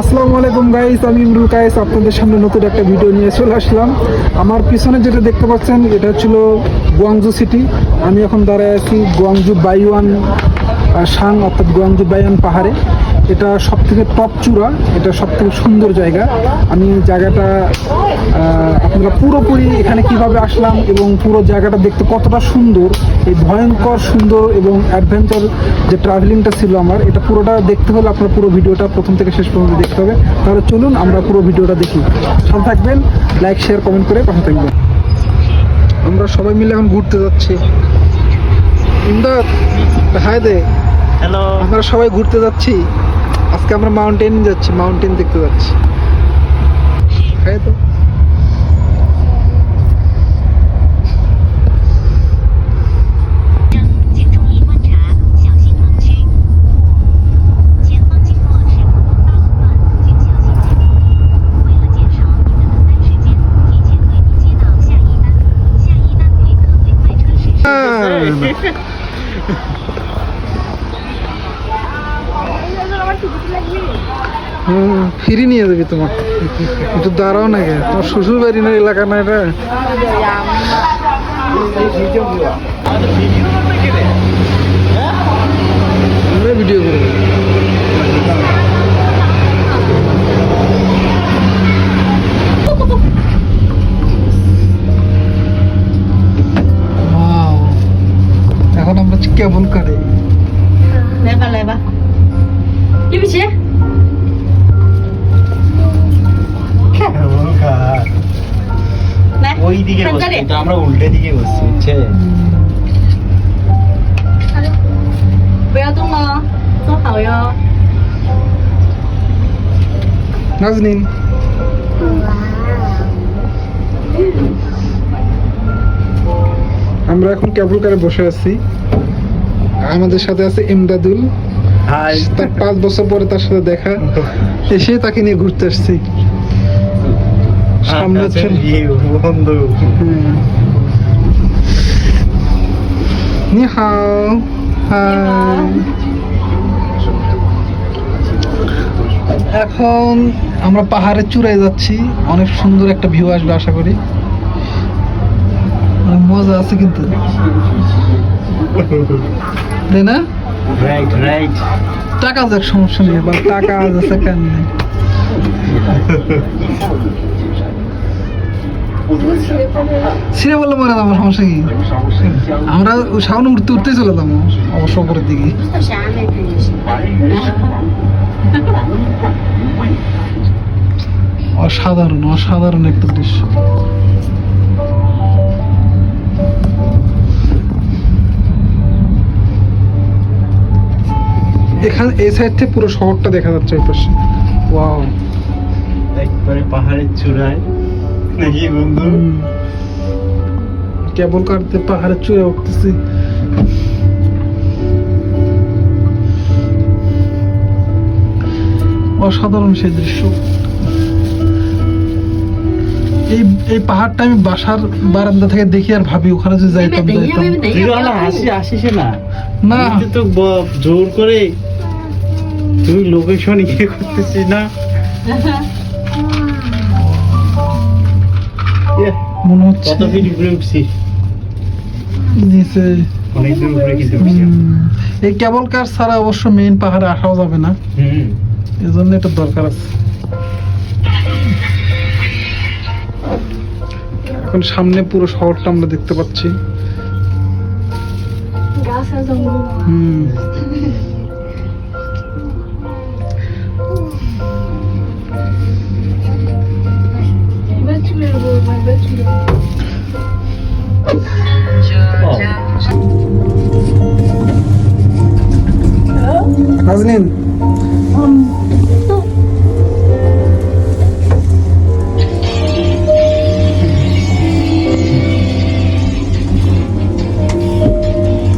আসসালামু আলাইকুম গাইস আমি ইমরুল কায়েস, আপনাদের সামনে নতুন একটা ভিডিও নিয়ে চলে আসলাম। আমার পিছনে যেটা দেখতে পাচ্ছেন, এটা ছিল গুয়াংজু সিটি আমি এখন দাঁড়ায় আছি গুয়াংজু বাইওয়ান সাং অর্থাৎ গুয়াংজু বাইওয়ান পাহাড়ে। এটা সব থেকে টপ চূড়া এটা সব থেকে সুন্দর জায়গা। আমি জায়গাটা আপনারা পুরোপুরি এখানে কীভাবে আসলাম এবং পুরো জায়গাটা দেখতে কতটা সুন্দর এই ভয়ঙ্কর সুন্দর এবং অ্যাডভেঞ্চার যে ট্রাভেলিংটা ছিল আমার এটা পুরোটা দেখতে হলে আপনার পুরো ভিডিওটা প্রথম থেকে শেষ পর্যন্ত দেখতে হবে। তাহলে চলুন আমরা পুরো ভিডিওটা দেখি। সাথে থাকবেন লাইক শেয়ার কমেন্ট করে পাশে থাকবেন। আমরা সবাই মিলে এখন ঘুরতে যাচ্ছি। ইমদাদ হাই দে হ্যালো আমরা সবাই ঘুরতে যাচ্ছি। আজকে আমরা মাউন্টেন যাচ্ছি মাউন্টেন দেখতে যাচ্ছি। হাই তো। ফিরি নিয়ে যাবি তোমার একটু দাঁড়াও না কে তোমার শ্বশুর বাড়ি না এলাকা না এটা? ভিডিও করব। এখন আমরা কেবল কারে? দিকে বসছি কিন্তু আমরা উল্টে দিকে বসছি নাজনিন। আমরা এখন বসে আছি। আমাদের সাথে আছে ইমদাদুল। তার পাঁচ বছর পরে তার সাথে দেখা। এসে তাকে নিয়ে ঘুরতে আসছি। সামনে বন্ধু। হুম। নি হাও হাই এখন আমরা পাহাড়ে চূড়ায় যাচ্ছি। অনেক সুন্দর একটা ভিউ আসবে আশা করি। অনেক মজা আছে কিন্তু। তাই না? রাইট রাইট টাকা যাক সমস্যা নেই। বা টাকা আছে কেন? নেই ছিঁড়ে বললে মরে যাব সমস্যা কি? আমরা ওই সামনে উঠতে উঠতে চলে যাব, অবশ্য উপরের দিকে। অসাধারণ অসাধারণ একটা দৃশ্য। এখানে, এই সাইড থেকে পুরো শহরটা দেখা যাচ্ছে এই পাশে। ওয়াও একবারে পাহাড়ের চূড়ায়। নাকি বন্ধু? কেবল কাটতে পাহাড়ে চুয়ে উঠতেছি। অসাধারণ সেই দৃশ্য। এই এই পাহাড়টা আমি বাসার বারান্দা থেকে দেখি আর ভাবি ওখানে যে যাইতাম যাইতাম। হাসি আসিস না। না। তো ব- জোর করে তুই লোকেশন ইয়ে করতেছিস না? মনে হচ্ছে। কত ফিট উপরে উঠছিস নিচে এই কেবল কার ছাড়া অবশ্য মেইন পাহাড়ে আসাও যাবে না। হুম। এই জন্য এটা দরকার আছে। এখন সামনে পুরো শহরটা আমরা দেখতে পাচ্ছি। হুম। নাজনীন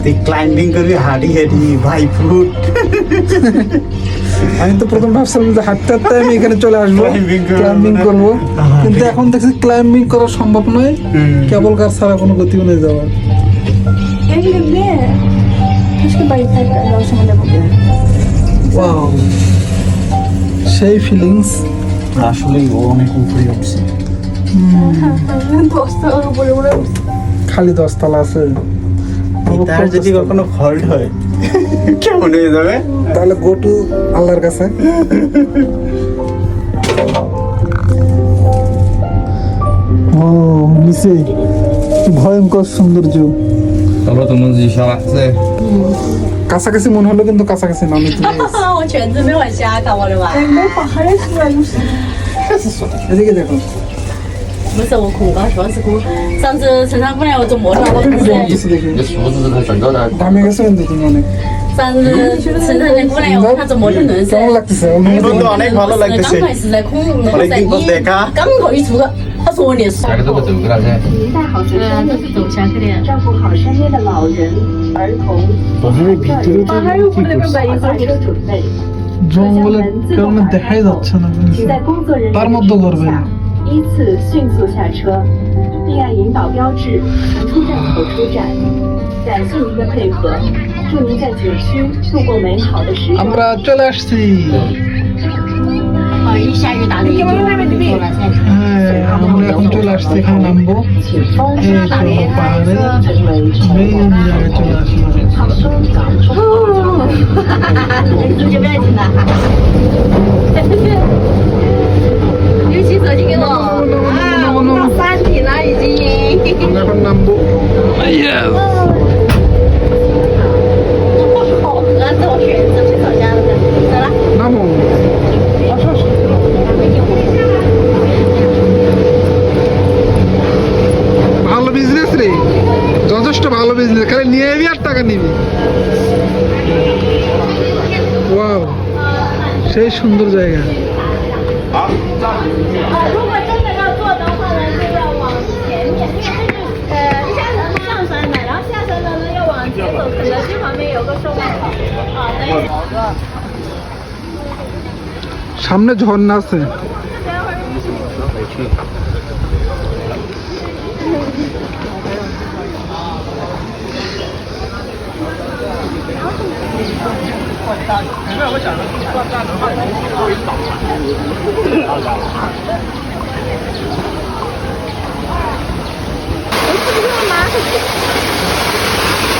তুই ক্লাইম্বিং করবি হাঁটি হাঁটি ভাই ফুট। আমি তো প্রথম ভাবছিলাম যে হাঁটতে হাঁটতে আমি এখানে চলে আসব ক্লাইম্বিং করব কিন্তু এখন দেখছি ক্লাইম্বিং করা সম্ভব নয়। হুম। কেবল কার ছাড়া কোনো গতিও নেই যাওয়ার। ওয়াও সেই ফিলিংস আসলেই ও অনেক উপরে উঠছে। দশতলার উপরে উপরে খালি দশতলা আছে। তার যদি কখনো ফল্ট হয় কেমন হয়ে যাবে? তাহলে গোটু আল্লাহর কাছে। ও নিচে ভয়ঙ্কর সৌন্দর্য। তারপর তো মনে আসছে কাছাকাছি মনে হলো কিন্তু কাছাকাছি না আমি তুমি我全真没往下看我的吧？没把海出来有事。 এদিকে দেখো 不是我恐高，主要是恐。上次陈昌过来我就摸到我不 কিছু 是。 দেখি 你数字是他选择的。 দামে গেছো কিন্তু তুমি অনেক 上次陈昌过来我他就摸的人噻。 কেমন লাগতেছে অনুভূতি? বন্ধু অনেক ভালো লাগতেছে刚开始在空，那个在 অনেকদিন পর 一 দেখা 刚头一出，他 说我脸熟。 哪个都会走过来噻。带好学生 嗯，都是走下去的。 照顾好身边的老人、儿童， পাহাড়ের ভিতরে তো কি করছে 把车准备。 জঙ্গলে কেমন দেখাই যাচ্ছে না 请在工作人员 তার মধ্যে 的 করবে 下依次迅速下车，并按引导标志从出站口出站。感谢您的配合，祝您在景区度过美好的时光。 আমরা চলে আসছি 啊，一下雨打雷就过来噻。 হ্যাঁ আমরা এখন চলে আসছি এখানে নামবো 请风 এই তো পাহাড়ে 成为成 মেইন জায়গায় চলে আসলাম 你就不要紧了。有汽车 সুন্দর জায়গা সামনে ঝর্ণা আছে Thank you. 做的话呢，就要往前面，因为这个呃下山上山的，然后下山的呢要往前走，肯德基旁边有个售卖场啊，等一下。 সামনে ঝর্ণা আছে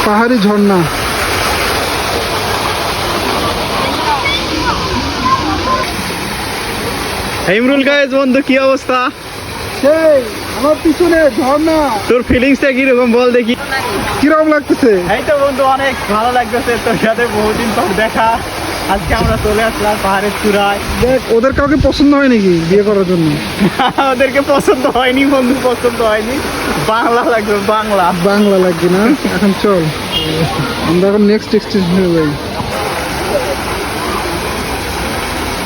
পাহাড়ি ঝর্ণা ইমরুল গায়েস বন্ধু কি অবস্থা সেই আমার পিছনে ঝর্ণা তোর ফিলিংসটা কীরকম বল দেখি। কীরকম লাগতেছে? এই তো বন্ধু অনেক ভালো লাগতেছে তোর সাথে বহুদিন পর দেখা। আজকে আমরা চলে আসলাম পাহাড়ের চূড়ায়। দেখ ওদের কাউকে পছন্দ হয় নাকি বিয়ে করার জন্য? ওদেরকে পছন্দ হয়নি বন্ধু পছন্দ হয়নি। বাংলা লাগবে বাংলা। বাংলা লাগবে না? এখন চল। আমরা এখন নেক্সট এক্সটেনশনে যাই।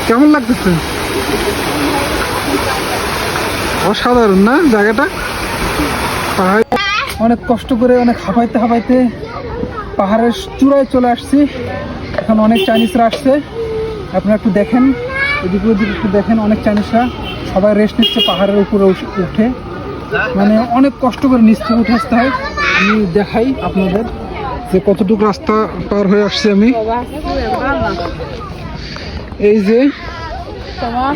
কেমন লাগতেছে? অসাধারণ, না? জায়গাটা? অনেক কষ্ট করে, অনেক হাঁপাইতে হাঁপাইতে পাহাড়ের চূড়ায় চলে আসছি। এখন অনেক চাইনিজরা আসছে। আপনারা একটু দেখেন, এদিকে ওদিকে একটু দেখেন, অনেক চাইনিজরা সবাই রেস্ট নিচ্ছে পাহাড়ের উপরে উঠে। মানে অনেক কষ্ট করে নিচ থেকে উঠে আসতে হয়। আমি দেখাই আপনাদের যে কতটুকু রাস্তা পার হয়ে আসছি আমি। এই যে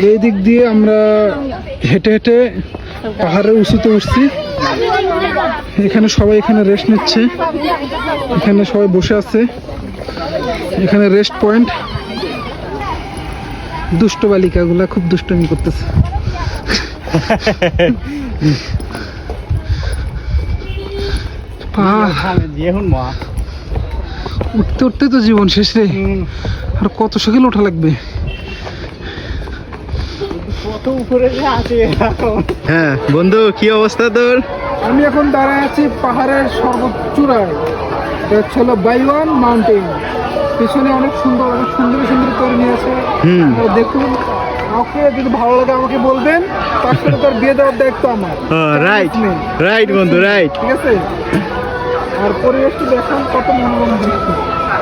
এই দিক দিয়ে আমরা হেঁটে হেঁটে পাহাড়ের উঁচুতে উঠছি। এখানে সবাই এখানে রেস্ট নিচ্ছে। এখানে সবাই বসে আছে। এখানে রেস্ট পয়েন্ট দুষ্ট বালিকাগুলা খুব দুষ্টমি করতেছে। পাহাড় উঠতে উঠতে তো জীবন শেষ রে। আর কত সকাল ওঠা লাগবে। কত উপরে আছে। হ্যাঁ বন্ধু কি অবস্থা তোর? আমি এখন দাঁড়ায় আছি পাহাড়ের সর্বোচ্চ চূড়ায়। এটা হচ্ছে হলো বাইওয়ান মাউন্টেন পিছনে অনেক সুন্দর অনেক সুন্দর সুন্দর করে নিয়েছে। দেখুন আমাকে যদি ভালো লাগে আমাকে বলবেন তার সাথে তার বিয়ে দেওয়ার দায়িত্ব আমার। রাইট। রাইট বন্ধু রাইট ঠিক আছে? আর পরিবেশটা দেখুন কত মনোরম দৃশ্য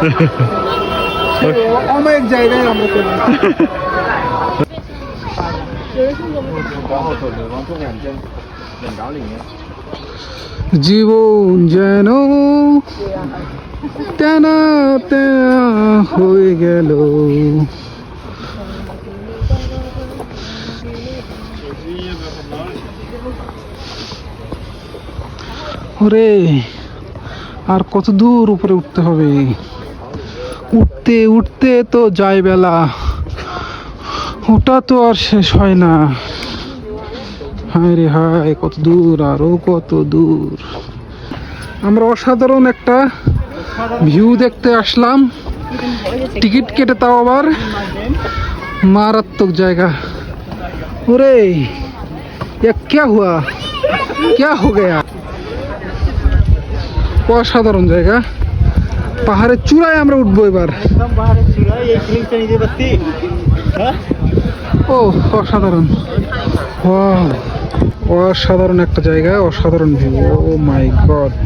অনেক জায়গায় আমরা। জীবন যেন তেনা তেনা হয়ে গেল। ওরে, আর কত দূর উপরে উঠতে হবে? উঠতে উঠতে তো যায় বেলা। ওটা তো আর শেষ হয় না হায় রে হায় কত দূর আরো কত দূর আমরা অসাধারণ একটা ভিউ দেখতে আসলাম টিকিট কেটে তাও আবার মারাত্মক জায়গা ওরে ये क्या हुआ क्या हो गया অসাধারণ জায়গা পাহাড়ের চূড়ায় আমরা উঠবো এবার একদম পাহাড়ে ছিল এই ও, অসাধারণ। অসাধারণ একটা জায়গা, অসাধারণ ভিউ ও মাই গড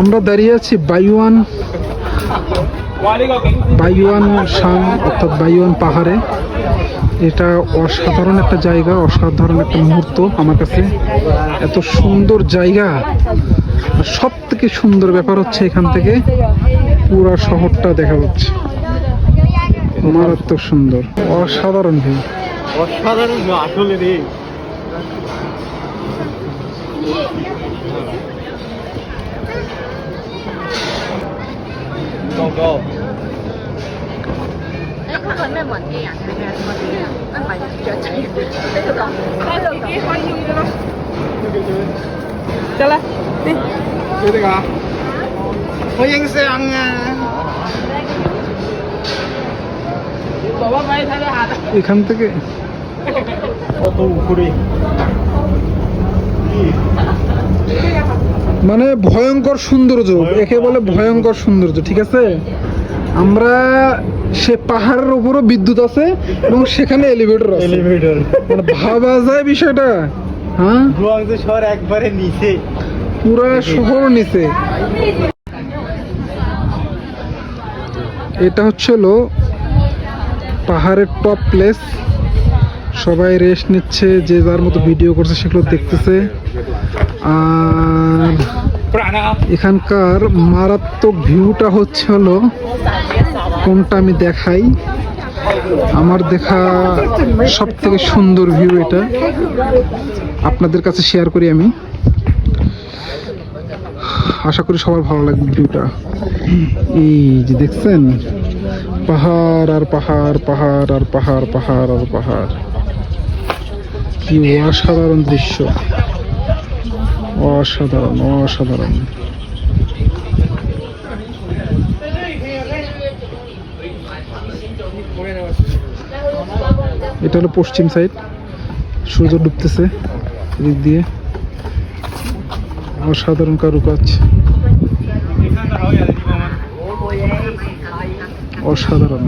আমরা দাঁড়িয়ে আছি বাইওয়ান বাইওয়ান শান অর্থাৎ বাইওয়ান পাহাড়ে। এটা অসাধারণ একটা জায়গা অসাধারণ একটা মুহূর্ত আমার কাছে। এত সুন্দর জায়গা। সব থেকে সুন্দর ব্যাপার হচ্ছে এখান থেকে পুরা শহরটা দেখা যাচ্ছে। মারাত্মক সুন্দর। অসাধারণ ভিউ অসাধারণ আসলে রে। Go, go. 哎，佢系咩文机啊？系咩文机啊？唔系雀仔，呢度讲呢度讲。可以嘅咯。得啦， Pwede ka? O yung siyang... এখান থেকে কত উপরে মানে ভয়ঙ্কর সৌন্দর্য একে বলে ভয়ঙ্কর সৌন্দর্য ঠিক আছে আমরা সে পাহাড়ের উপরও বিদ্যুৎ আছে এবং সেখানে এলিভেটর আছে। এলিভেটর মানে ভাবা যায় বিষয়টা। হ্যাঁ? গুয়াংজু শহর একবারে নিচে। পুরা শহর নিচে। এটা হচ্ছে হলো পাহাড়ের টপ প্লেস সবাই রেস্ট নিচ্ছে যে যার মতো ভিডিও করছে সেগুলো দেখতেছে। আর এখানকার মারাত্মক ভিউটা হচ্ছে হলো কোনটা আমি দেখাই? আমার দেখা সব থেকে সুন্দর ভিউ এটা। আপনাদের কাছে শেয়ার করি আমি। আশা করি সবার ভালো লাগবে ভিউটা। এই যে দেখছেন? পাহাড় আর পাহাড় পাহাড় আর পাহাড় পাহাড় আর পাহাড়। কি অসাধারণ দৃশ্য। অসাধারণ অসাধারণ। এটা হলো পশ্চিম সাইড সূর্য ডুবতেছে দিক দিয়ে। অসাধারণ কারুকাজ। অসাধারণ।